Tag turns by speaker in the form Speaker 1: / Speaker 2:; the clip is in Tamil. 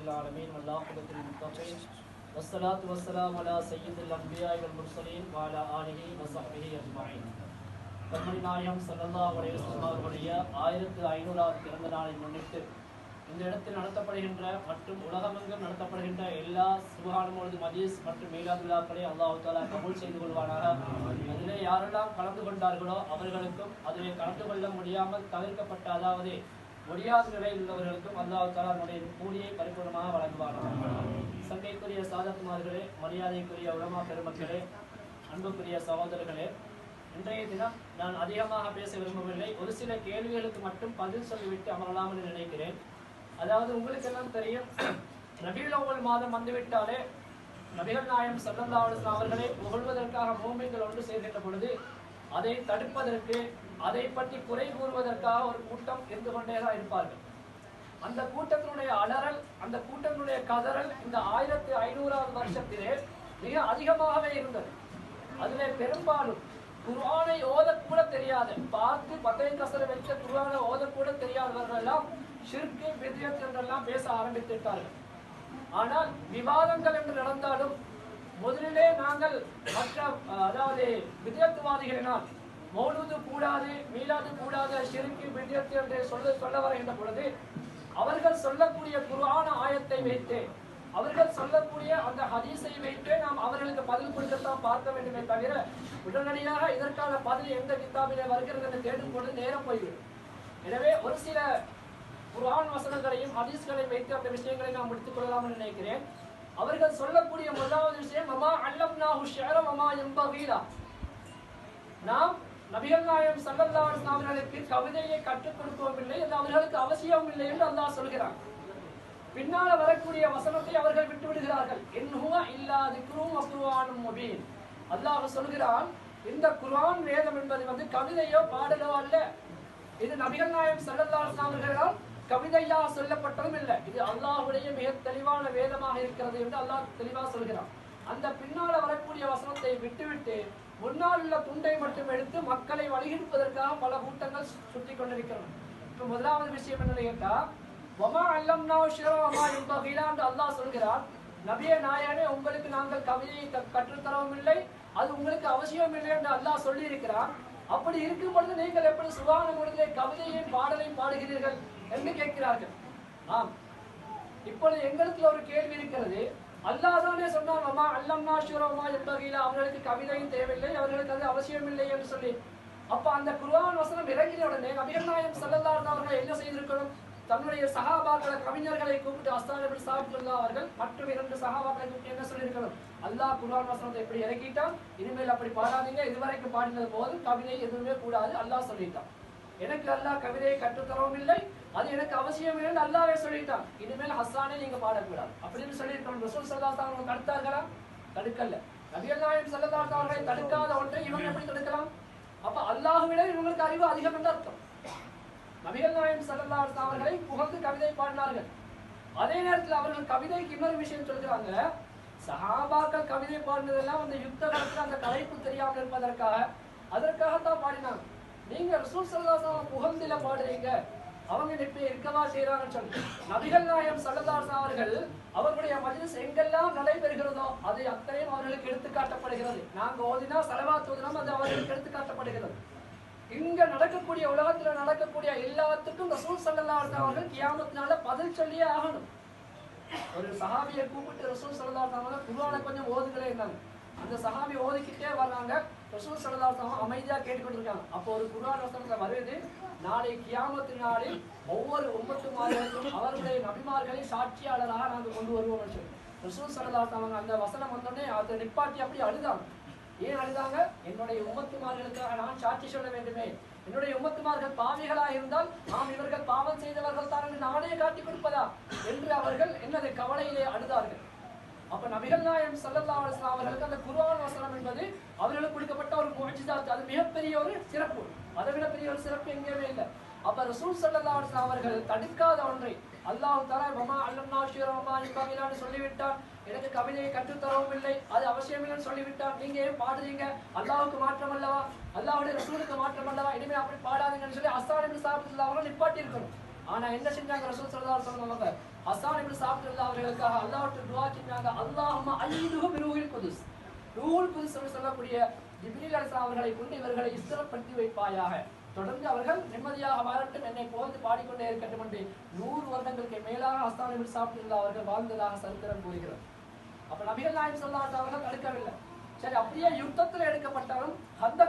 Speaker 1: العالمين والعاقبة للمتقين والصلاة والسلام على سيد الأنبياء والمرسلين وعلى آله وصحبه أجمعين கண்மணி நாயகம் சல்லல்லாஹு அலைஹி வஸல்லம் அவர்களுடைய ஆயிரத்து ஐநூறாவது பிறந்த நாளை முன்னிட்டு இந்த இடத்தில் நடத்தப்படுகின்ற மற்றும் உலகமெங்கும் நடத்தப்படுகின்ற எல்லா சுபகானமொழுது மஜீஸ் மற்றும் மீலாது விழாக்களை அல்லாஹு தாலா கபூல் செய்து கொள்வானாக அதிலே யாரெல்லாம் கலந்து கொண்டார்களோ அவர்களுக்கும் அதிலே கலந்து கொள்ள முடியாமல் தவிர்க்கப்பட்ட அதாவது முடியாத நிலையில் உள்ளவர்களுக்கும் அல்லாஹ் தாலா நம்முடைய கூலியை பரிபூர்ணமாக வழங்குவானாக. சங்கைக்குரிய சாதகுமார்களே மரியாதைக்குரிய உலமா பெருமக்களே அன்புக்குரிய சகோதரர்களே இன்றைய தினம் நான் அதிகமாக பேச விரும்பவில்லை. ஒரு சில கேள்விகளுக்கு மட்டும் பதில் சொல்லிவிட்டு அமரலாம் என்று நினைக்கிறேன். அதாவது உங்களுக்கெல்லாம் தெரியும் ரபியுல் அவ்வல் மாதம் வந்துவிட்டாலே நபிகள் நாயம் சல்லல்லா அவர்களை புகழ்வதற்காக மூமிகள் ஒன்று சேர்கின்ற பொழுது அதை தடுப்பதற்கு அதை பற்றி குறை கூறுவதற்காக ஒரு கூட்டம் இருந்து கொண்டேதான் இருப்பார்கள். அந்த கூட்டத்தினுடைய அலறல் அந்த கூட்டத்தினுடைய கதறல் இந்த ஆயிரத்தி ஐநூறாவது வருஷத்திலே மிக அதிகமாகவே இருந்தது. அதிலே பெரும்பாலும் குர்ஆனை ஓதக்கூட தெரியாத. பார்த்து பத்தை கசர வச்ச குர்ஆனை ஓதக்கூட தெரியாதவர்கள் எல்லாம் ஷிர்கு வித்யத் என்றெல்லாம் பேச ஆரம்பித்து விட்டார்கள் ஆனால் விவாதங்கள் என்று நடந்தாலும் முதலிலே நாங்கள் மற்ற அதாவது விதத்துவாதிகளினால் மௌலூது கூடாது மீளாது கூடாது சிறுக்கு விதத்து என்று சொல்ல சொல்ல வருகின்ற பொழுது அவர்கள் சொல்லக்கூடிய குர்ஆன ஆயத்தை வைத்து அவர்கள் சொல்லக்கூடிய அந்த ஹதீஸை வைத்து நாம் அவர்களுக்கு பதில் கொடுக்கத்தான் பார்க்க வேண்டுமே தவிர உடனடியாக இதற்கான பதில் எந்த கித்தாபிலே வருகிறது என்று தேடும் பொழுது நேரம் போய்விடும். எனவே ஒரு சில குர்ஆன் வசனங்களையும் ஹதீஸ்களையும் வைத்து அந்த விஷயங்களை நாம் முடித்துக் கொள்ளலாம் என்று நினைக்கிறேன். அவர்கள் சொல்லக்கூடிய மமா அல்லம்னாஹு ஷிஅர மமா நாம் நபிகள் நாயகம் சல்லல்லா அவர்களுக்கு கவிதையை கற்றுக் கொடுக்கவும் இல்லை அது அவர்களுக்கு அவசியம் இல்லை என்று அல்லாஹ் சொல்கிறான். பின்னால வரக்கூடிய வசனத்தை அவர்கள் விட்டுவிடுகிறார்கள் விடுகிறார்கள். இல்லா திக்ரும் அப்ருவானும் மொபீன். அல்லாஹ் சொல்கிறான் இந்த குர்ஆன் வேதம் என்பது வந்து கவிதையோ பாடலோ அல்ல. இது நபிகள் நாயகம் சல்லல்லா அவர்களால் கவிதையா சொல்லப்பட்டதும் இல்லை. இது அல்லாஹுடைய மிக தெளிவான வேதமாக இருக்கிறது என்று அல்லாஹ் தெளிவாக சொல்கிறான். அந்த பின்னால் வரக்கூடிய விட்டுவிட்டு முன்னால் உள்ள துண்டை மட்டும் எடுத்து மக்களை வழிகெடுப்பதற்காக பல கூட்டங்கள் சுற்றி கொண்டிருக்கிறது. இப்போ முதலாவது விஷயம் என்னன்னு கேட்டால் அல்லம்னா என்பகிலான்னு அல்லாஹ் சொல்கிறார். நபிய நாயனே உங்களுக்கு நாங்கள் கவிதையை கற்றுத்தரவும் இல்லை அது உங்களுக்கு அவசியம் இல்லை என்று அல்லாஹ் சொல்லி இருக்கிறார் அப்படி இருக்கும் பொழுது நீங்கள் எப்படி சுகான மொழியிலே கவிதையின் பாடலையும் பாடுகிறீர்கள் என்று கேட்கிறார்கள். ஆம். இப்பொழுது எங்களுக்கு ஒரு கேள்வி இருக்கிறது. அல்லாதானே சொன்னார் சொன்னான் அம்மா அல்லம்னா ஷுரமா என்பகையில அவர்களுக்கு கவிதையும் தேவையில்லை அவர்களுக்கு அது அவசியம் இல்லை என்று சொல்லி. அப்ப அந்த குருவான் வசனம் இறங்கின உடனே நபிகள் நாயம் ஸல்லல்லாஹு அவர்கள் என்ன செய்திருக்கணும்? தன்னுடைய சகாபாக்களை கவிஞர்களை கூப்பிட்டு அஸ்தான் எப்படி சாபித்துல்லா அவர்கள் மற்றும் இரண்டு சகாபாக்களை கூப்பிட்டு என்ன சொல்லியிருக்கணும்? அல்லாஹ் குர்ஆன் வசனத்தை எப்படி இறக்கிட்டான் இனிமேல் அப்படி பாடாதீங்க இதுவரைக்கும் பாடினது போதும் கவிதை எதுவுமே கூடாது அல்லாஹ் சொல்லிட்டான். எனக்கு அல்லாஹ் கவிதையை கற்றுத்தரவும் இல்லை. அது எனக்கு அவசியம் இல்லை. அல்லாவே சொல்லிட்டான். இனிமேல் ஹஸ்ஸானே நீங்க பாடக்கூடாது அப்படின்னு சொல்லியிருக்கோம் ரசூல் சல்லல்லாஹு அவங்க தடுத்தார்களா? தடுக்கல. நபிகள் நாயகம் சல்லல்லாஹு அவர்களை தடுக்காத ஒன்றை இவங்க எப்படி தடுக்கலாம்? அப்ப அல்லாஹுவிட இவங்களுக்கு அறிவு அதிகம் என்று அர்த்தம். நபிகள் நாயம் சல்லல்லாஹு அவர்களை புகழ்ந்து கவிதை பாடினார்கள். அதே நேரத்தில் அவர்கள் கவிதைக்கு இன்னொரு விஷயம் சொல்கிறாங்க சஹாபாக்கள் கவிதை பாடினதெல்லாம் அந்த யுத்த காலத்தில் அந்த கலைப்பு தெரியாமல் இருப்பதற்காக அதற்காகத்தான் பாடினாங்க. நீங்க ரசூல் சல்லல்லாஹு புகழ்ந்தில பாடுறீங்க. அவங்க இப்ப இருக்கவா செய்யறாங்கன்னு சொல்லி. நபிகள் நாயம் சல்லதாசா அவர்கள் அவர்களுடைய மஜிலிஸ் எங்கெல்லாம் நடைபெறுகிறதோ அது அத்தனையும் அவர்களுக்கு எடுத்துக்காட்டப்படுகிறது. நாங்க ஓதினா செலவாத்து ஓதினா அது அவர்களுக்கு எடுத்துக்காட்டப்படுகிறது. இங்க நடக்கக்கூடிய உலகத்துல நடக்கக்கூடிய எல்லாத்துக்கும் ரசூல் ஸல்லல்லாஹு அலைஹி அவர்கள் கியாமத்தினால பதில் சொல்லியே ஆகணும். ஒரு சஹாபியை கூப்பிட்டு ரசூல் ஸல்லல்லாஹு அலைஹி வஸல்லம் குர்ஆனை கொஞ்சம் ஓதுங்களே இருந்தாங்க அந்த சஹாபி ஓதிக்கிட்டே வர்றாங்க. ரசூல் ஸல்லல்லாஹு அமைதியாக கேட்டுக்கொண்டிருக்காங்க. அப்போ ஒரு குர்ஆன் வசனத்தில் வருது நாளை கியாமத்து நாளில் ஒவ்வொரு உம்மத்துமார்களுக்கும் அவர்களுடைய நபிமார்களை சாட்சியாளராக நாங்கள் கொண்டு வருவோம் சொல்லி ரசூல் ஸல்லல்லாஹு அவங்க அந்த வசனம் வந்தோடனே அதை நிப்பாட்டி அப்படி அழுதாங்க. ஏன் அழுதாங்க? என்னுடைய உமத்துமார்களுக்காக நான் சாட்சி சொல்ல வேண்டுமே. என்னுடைய உம்மத்துமார்கள் பாவிகளாக இருந்தால் நாம் இவர்கள் பாவம் செய்தவர்கள் தான் நானே காட்டி கொடுப்பதா? என்று அவர்கள் என்னது கவலையிலே அழுதார்கள். அப்ப நபிகள் நாயம் சல்லல்லா அலுவலாம் அவர்களுக்கு அந்த குர்ஆன் வசனம் என்பது அவர்களுக்கு கொடுக்கப்பட்ட ஒரு முஅஜிசாத். அது மிகப்பெரிய ஒரு சிறப்பு. அதை விட பெரிய ஒரு சிறப்பு எங்கேயுமே இல்லை. அப்ப ரசூல் சல்லல்லா அலுவலாம் அவர்கள் தடுக்காத ஒன்றை அல்லாஹ் தலா வமா அல்லம்னா ஷீரமா இன்பாகிலான்னு சொல்லிவிட்டான் எனக்கு கவிதையை கற்றுத்தரவும் இல்லை. அது அவசியம் இல்லைன்னு சொல்லிவிட்டான் நீங்க ஏன் பாடுறீங்க? அல்லாவுக்கு மாற்றம் அல்லவா? அல்லாவுடைய ரசூலுக்கு மாற்றம் அல்லவா? இனிமே அப்படி பாடாதீங்கன்னு சொல்லி அஸ்ஸான் சாப்பிட்டு சாபித்துல்லாஹ் நிப்பாட்டி இருக்கணும் ஆனா என்ன செஞ்சாங்க ரசூல் சல்லா அலைஹி ஹசான் அவங்க சாப்பிட்டு இப்னு சாபித் அவர்களுக்காக அல்லாஹ்விட்ட துஆ செஞ்சாங்க அல்லாஹும்ம அய்யிதுஹு பிருஹில் குதுஸ். ரூல் குதுஸ் என்று சொல்லக்கூடிய ஜிப்ரீல் அலைஹிஸ்ஸலாம் அவர்களை கொண்டு இவர்களை இஸ்திரப்படுத்தி வைப்பாயாக. தொடர்ந்து அவர்கள் நிம்மதியாக வாழட்டும். என்னை புகழ்ந்து பாடிக்கொண்டே இருக்கட்டும் என்று நூறு வருடங்களுக்கு மேலாக ஹஸ்தான் இப்னு சாபித் அவர்கள் வாழ்ந்ததாக சரித்திரம் கூறுகிறது. அப்ப நபிகள் நாயம் சொல்லாத அவர்கள் தடுக்கவில்லை. சரி அப்படியே யுத்தத்தில் எடுக்கப்பட்டாலும் அந்த